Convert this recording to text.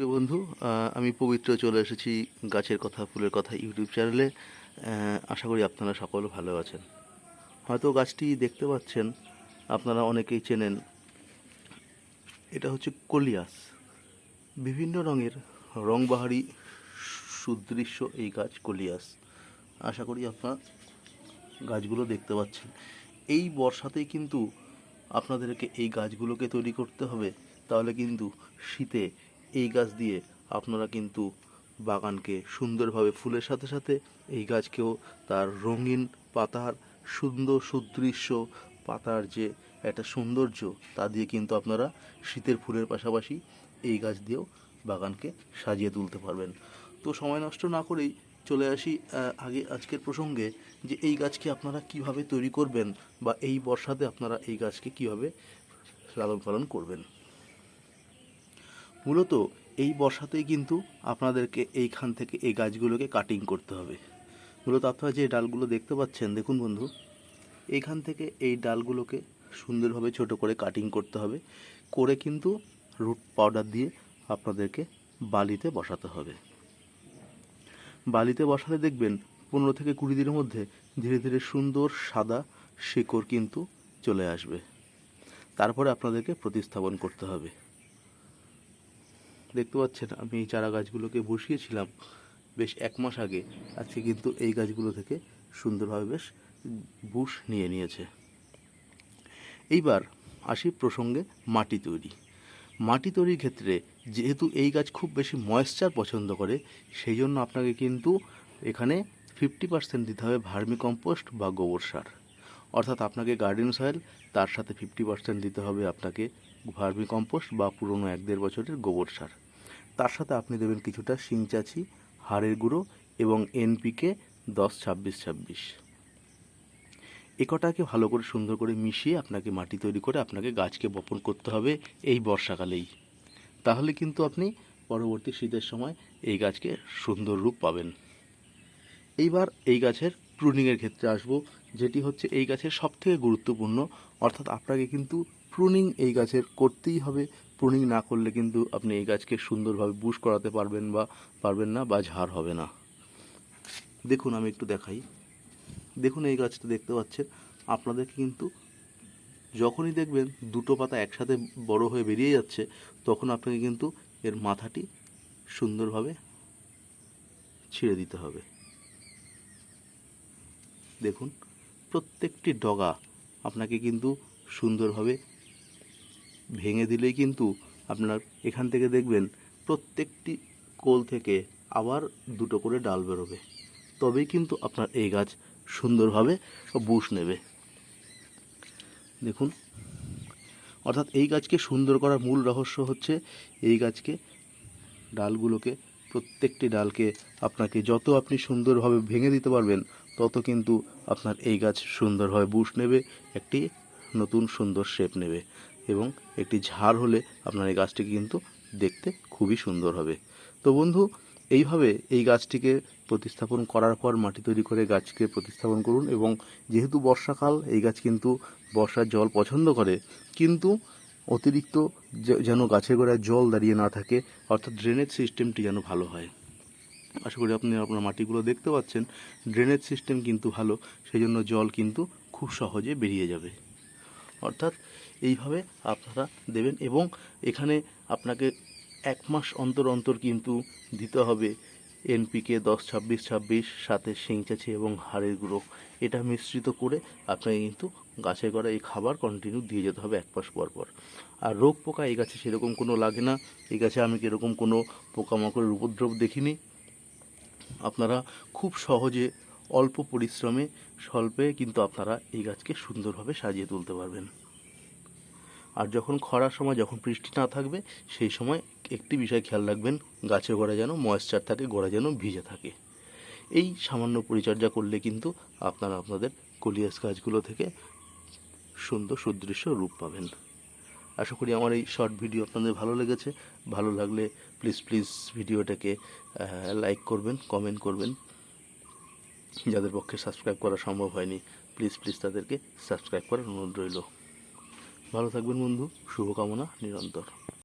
প্রিয় বন্ধু আমি পবিত্র চলে এসেছি গাছের কথা, ফুলের কথা ইউটিউব চ্যানেলে। আশা করি আপনারা সকলে ভালো আছেন। হয়তো গাছটি দেখতে পাচ্ছেন, আপনারা অনেকেই চেনেন। এটা হচ্ছে কলিয়াস। বিভিন্ন রঙের রংবাহারি সুদৃশ্য এই গাছ কলিয়াস। আশা করি আপনারা গাছগুলো দেখতে পাচ্ছেন। এই বর্ষাতেই কিন্তু আপনাদেরকে এই গাছগুলোকে তৈরি করতে হবে। তাহলে কিন্তু শীতে এই গাছ দিয়ে আপনারা কিন্তু বাগানকে সুন্দরভাবে ফুলের সাথে সাথে এই গাছকেও তার রঙিন পাতার সুন্দর সুদৃশ্য পাতার যে একটা সৌন্দর্য, তা দিয়ে কিন্তু আপনারা শীতের ফুলের পাশাপাশি এই গাছ দিয়েও বাগানকে সাজিয়ে তুলতে পারবেন। তো সময় নষ্ট না করেই চলে আসি আগে আজকের প্রসঙ্গে যে এই গাছকে আপনারা কীভাবে তৈরি করবেন বা এই বর্ষাতে আপনারা এই গাছকে কীভাবে লালন পালন করবেন। মূলত এই বর্ষাতেই কিন্তু আপনাদেরকে এইখান থেকে এই গাছগুলোকে কাটিং করতে হবে। মূলত আপনারা যে ডালগুলো দেখতে পাচ্ছেন, দেখুন বন্ধু, এইখান থেকে এই ডালগুলোকে সুন্দরভাবে ছোট করে কাটিং করতে হবে, করে কিন্তু রুট পাউডার দিয়ে আপনাদেরকে বালিতে বসাতে হবে। বালিতে বসালে দেখবেন পনেরো থেকে কুড়ি দিনের মধ্যে ধীরে ধীরে সুন্দর সাদা শেকড় কিন্তু চলে আসবে। তারপরে আপনাদেরকে প্রতিস্থাপন করতে হবে। দেখতে পাচ্ছেন, আমি এই চারা গাছগুলোকে বসিয়েছিলাম বেশ এক মাস আগে। আজকে কিন্তু এই গাছগুলো থেকে সুন্দরভাবে বেশ বুশ নিয়ে নিয়েছে। এইবার আসি প্রসঙ্গে মাটি তৈরি। মাটি তৈরির ক্ষেত্রে যেহেতু এই গাছ খুব বেশি ময়েশ্চার পছন্দ করে, সেই জন্য আপনাকে কিন্তু এখানে ফিফটি পার্সেন্ট দিতে হবে ভার্মি কম্পোস্ট বা গোবর সার। অর্থাৎ আপনাকে গার্ডেন সয়েল তার সাথে ফিফটি পার্সেন্ট দিতে হবে আপনাকে ভার্মি কম্পোস্ট বা পুরনো এক দেড় বছরের গোবর সার। তার সাথে আপনি দেবেন কিছুটা শিংচাচি, হাড়ের গুঁড়ো এবং এনপিকে দশ, ছাব্বিশ ছাব্বিশ। এ কটাকে ভালো করে সুন্দর করে মিশিয়ে আপনাকে মাটি তৈরি করে আপনাকে গাছকে বপন করতে হবে এই বর্ষাকালেই। তাহলে কিন্তু আপনি পরবর্তী শীতের সময় এই গাছকে সুন্দর রূপ পাবেন। এইবার এই গাছের প্রুনিংয়ের ক্ষেত্রে আসব, যেটি হচ্ছে এই গাছের সবথেকে গুরুত্বপূর্ণ। অর্থাৎ আপনাকে কিন্তু প্রুনিং এই গাছের করতেই হবে। প্রুনিং না করলে কিন্তু আপনি এই গাছকে সুন্দরভাবে বুশ করাতে পারবেন বা পারবেন না বা ঝাড় হবে না। দেখুন, আমি একটু দেখাই। দেখুন, এই গাছটা দেখতে পাচ্ছেন। আপনাদেরকে কিন্তু যখনই দেখবেন দুটো পাতা একসাথে বড় হয়ে বেরিয়ে যাচ্ছে, তখন আপনাকে কিন্তু এর মাথাটি সুন্দরভাবে ছিঁড়ে দিতে হবে। দেখুন, প্রত্যেকটি ডগা আপনাকে কিন্তু সুন্দরভাবে ভেঙে দিলেই কিন্তু আপনার এখান থেকে দেখবেন প্রত্যেকটি কোল থেকে আবার দুটো করে ডাল বেরোবে। তবেই কিন্তু আপনার এই গাছ সুন্দরভাবে বুশ নেবে। দেখুন, অর্থাৎ এই গাছকে সুন্দর করার মূল রহস্য হচ্ছে এই গাছকে, ডালগুলোকে, প্রত্যেকটি ডালকে আপনাকে যত আপনি সুন্দরভাবে ভেঙে দিতে পারবেন, তত কিন্তু আপনার এই গাছ সুন্দরভাবে বুশ নেবে, একটি নতুন সুন্দর শেপ নেবে। এবং একটি ঝাড় হলে আপনার এই গাছটি কিন্তু দেখতে খুবই সুন্দর হবে। তো বন্ধু, এইভাবে এই গাছটিকে প্রতিস্থাপন করার পর মাটি তৈরি করে গাছকে প্রতিস্থাপন করুন এবং যেহেতু বর্ষাকাল, এই গাছ কিন্তু বর্ষার জল পছন্দ করে, কিন্তু অতিরিক্ত যেন গাছের গোড়ায় জল দাঁড়িয়ে না থাকে, অর্থাৎ ড্রেনেজ সিস্টেমটি যেন ভালো হয়। আশা করি আপনি আপনার মাটিগুলো দেখতে পাচ্ছেন ড্রেনেজ সিস্টেম কিন্তু ভালো সেই জন্য জল কিন্তু খুব সহজে বেরিয়ে যাবে। অর্থাৎ এইভাবে আপনারা দেবেন এবং এখানে আপনাকে এক মাস অন্তর অন্তর কিন্তু দিতে হবে এনপিকে দশ, ছাব্বিশ ছাব্বিশ সাথে শিংচাচি এবং হাড়ের গুঁড়ো। এটা মিশ্রিত করে আপনাকে কিন্তু গাছের গোড়ায় এই খাবার কন্টিনিউ দিয়ে যেতে হবে এক মাস পর পর। আর রোগ পোকা এই গাছে সেরকম কোনো লাগে না। এই গাছে আমি কীরকম কোনো পোকামাকড়ের উপদ্রব দেখিনি। আপনারা খুব সহজে অল্প পরিশ্রমে স্বল্পে কিন্তু আপনারা এই গাছকে সুন্দরভাবে সাজিয়ে তুলতে পারবেন। আর যখন খরার সময়, যখন বৃষ্টি না থাকবে, সেই সময় একটি বিষয় খেয়াল রাখবেন, গাছের গোড়া যেন ময়েশ্চার থাকে গোড়া যেন ভিজে থাকে। এই সামান্য পরিচর্যা করলে কিন্তু আপনারা আপনাদের কলিয়াস গাছগুলো থেকে সুন্দর সুদৃশ্য রূপ পাবেন। আশা করি আমার এই শর্ট ভিডিও আপনাদের ভালো লেগেছে। ভালো লাগলে প্লিজ প্লিজ ভিডিওটাকে লাইক করবেন কমেন্ট করবেন। যাদের পক্ষে সাবস্ক্রাইব করা সম্ভব হয়নি প্লিজ প্লিজ তাদেরকে সাবস্ক্রাইব করার অনুরোধ রইল। ভালো থাকবেন বন্ধু, শুভকামনা নিরন্তর।